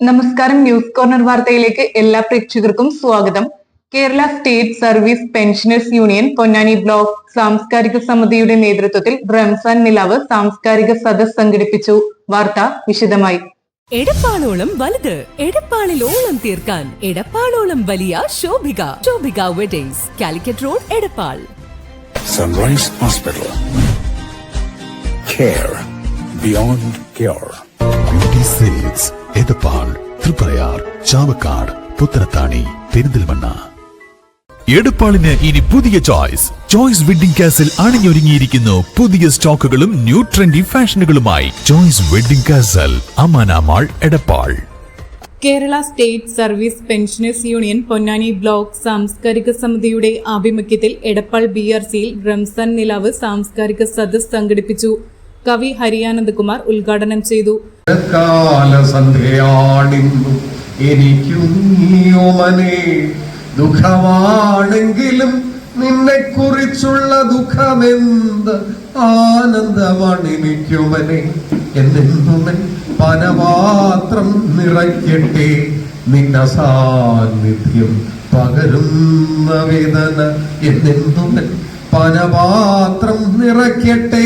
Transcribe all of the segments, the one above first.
നമസ്കാരം news corner വാർത്തയിലേക്ക് എല്ലാ പ്രേക്ഷകർക്കും സ്വാഗതം. Kerala state service pensioners union Ponnani block സാംസ്കാരിക സമിതിയുടെ നേതൃത്വത്തിൽ റംസാൻ നിലാവ് സാംസ്കാരിക സദസ് സംഘടിപ്പിച്ചു. വാർത്ത വിശദമായി. എടപ്പാളോളം വലുത് എടപ്പാളിൽ ഓളം തീർക്കാൻ എടപ്പാളോളം വലിയ Shobhika Shobhika weddings Calicut road Edappal. Sunrise hospital care beyond care beauty silks Edappal Triprayar Chavakkad Puthanathani Perinthalmanna. എടപ്പാളിന് ഇനി പുതിയ ചോയ്സ്. ചോയ്സ് വെഡിംഗ് കാസിൽ അണിഞ്ഞൊരുങ്ങിയിരിക്കുന്നു പുതിയ സ്റ്റോക്കുകളും new trendy ഫാഷനുകളുമായി. Choice wedding castle Amana Mall Edappal. Kerala state service pensioners union Ponnani block സാംസ്കാരിക സമിതിയുടെ ആഭിമുഖ്യത്തിൽ Edappal B R സിയിൽ റംസാൻ നിലാവ് സാംസ്കാരിക സദസ് സംഘടിപ്പിച്ചു. കവി ഹരിയാനന്ദകുമാർ ഉദ്ഘാടനം ചെയ്തു. ദുഃഖമാണെങ്കിലും നിന്നെ കുറിച്ചുള്ള ദുഃഖമെന്ത്? ആനന്ദമാണ് എനിക്കുമനെ. എന്നെന്നുമൻ നിറയ്ക്കട്ടെ. നിന്റെ സാന്നിധ്യം പകരുന്ന വേദന എന്നെന്നുമൻ പനപാത്രം നിറയ്ക്കട്ടെ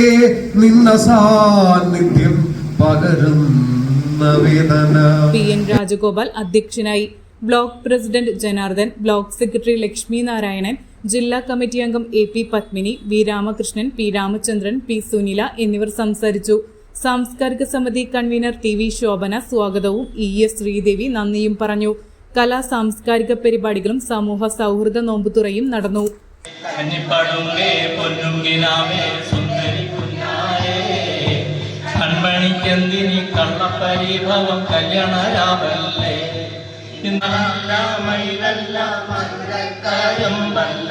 നിന്ന സാന്നിധ്യം പകരുന്ന വേദന. പി എൻ രാജഗോപാൽ അധ്യക്ഷനായി. Block president Janardhan block secretary Lakshmi Narayanan ജില്ലാ കമ്മിറ്റി അംഗം A P Padmini V Ramakrishnan P Ramachandran P Sunila എന്നിവർ സംസാരിച്ചു. സാംസ്കാരിക സമിതി കൺവീനർ ടി വി ശോഭന സ്വാഗതവും ഇ എസ് ശ്രീദേവി നന്ദിയും പറഞ്ഞു. കലാ സാംസ്കാരിക പരിപാടികളും സമൂഹ സൗഹൃദ നോമ്പുതുറയും നടന്നു. കന്നിപ്പടുങ്ങേ പൊന്നുങ്കിനാമേ സുന്ദരി കുഞ്ഞായേ. കൺമണിക്കെന്തിനി കള്ളപരിഭവം കല്യാണരാമല്ലേ? ഇന്നല്ല മധുരക്കാര്യം വല്ല